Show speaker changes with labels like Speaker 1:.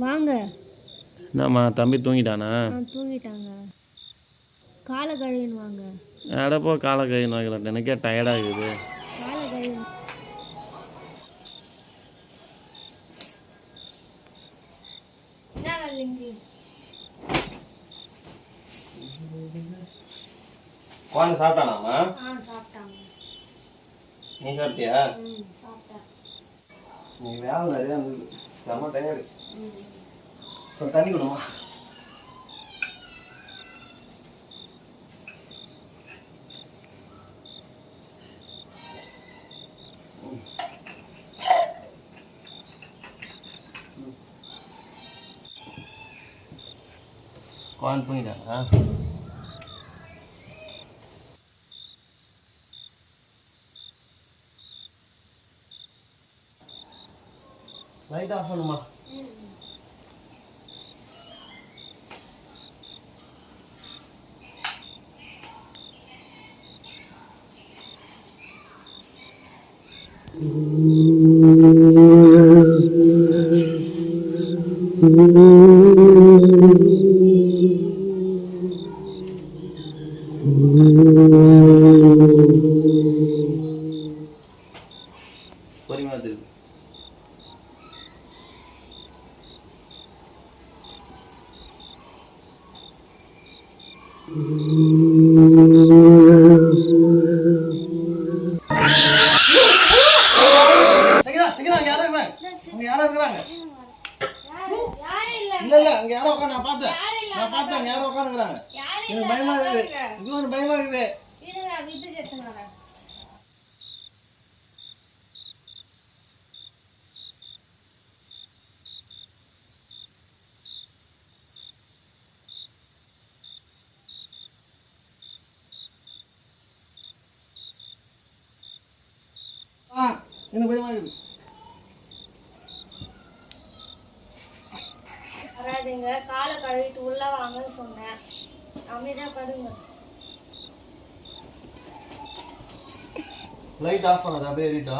Speaker 1: வாங்க.
Speaker 2: என்னம்மா தம்பி தூங்கிட்டானா?
Speaker 1: தூங்கிட்டாங்க. காலை கழுவின்னு வாங்க.
Speaker 2: அடப்போ காலை கை நோய்கிறேன் எனக்கே டயர்டாகுது
Speaker 1: காலை கழுவி
Speaker 2: குழந்தை
Speaker 1: சாப்பிட்டாங்க.
Speaker 2: நீ சாப்பிட்டியா? நீ வேலை நிறையா இருந்தது. செம்ம டயர்டு கொஞ்சம் தண்ணி கொடுமா குழந்தை தூங்கிட்டானா லைட் ஆஃப் பண்ணுமா பொறுமையாக திருப்பி சங்கீதா, சங்கீதா, அங்க யாரோ இருக்காங்க. அங்க யாரோ இல்ல, இல்ல, அங்க யாரோ உட்கார்ந்து நான் பார்த்தேன். நான் பார்த்தேன், அங்க யாரோ உட்கார்ந்துருக்காங்க. எனக்கு பயமா இருக்குது. ஐயோ, பயமா இருக்குது. ஆ, எனக்கு பயமா இருக்குது.
Speaker 1: வராதுங்க காலை கழுவிட்டு உள்ள வாங்கன்னு சொன்னேன். அமைதியா படுங்க.
Speaker 2: லைட் ஆஃப் பண்ணாத அப்படியே ஏறிட்டா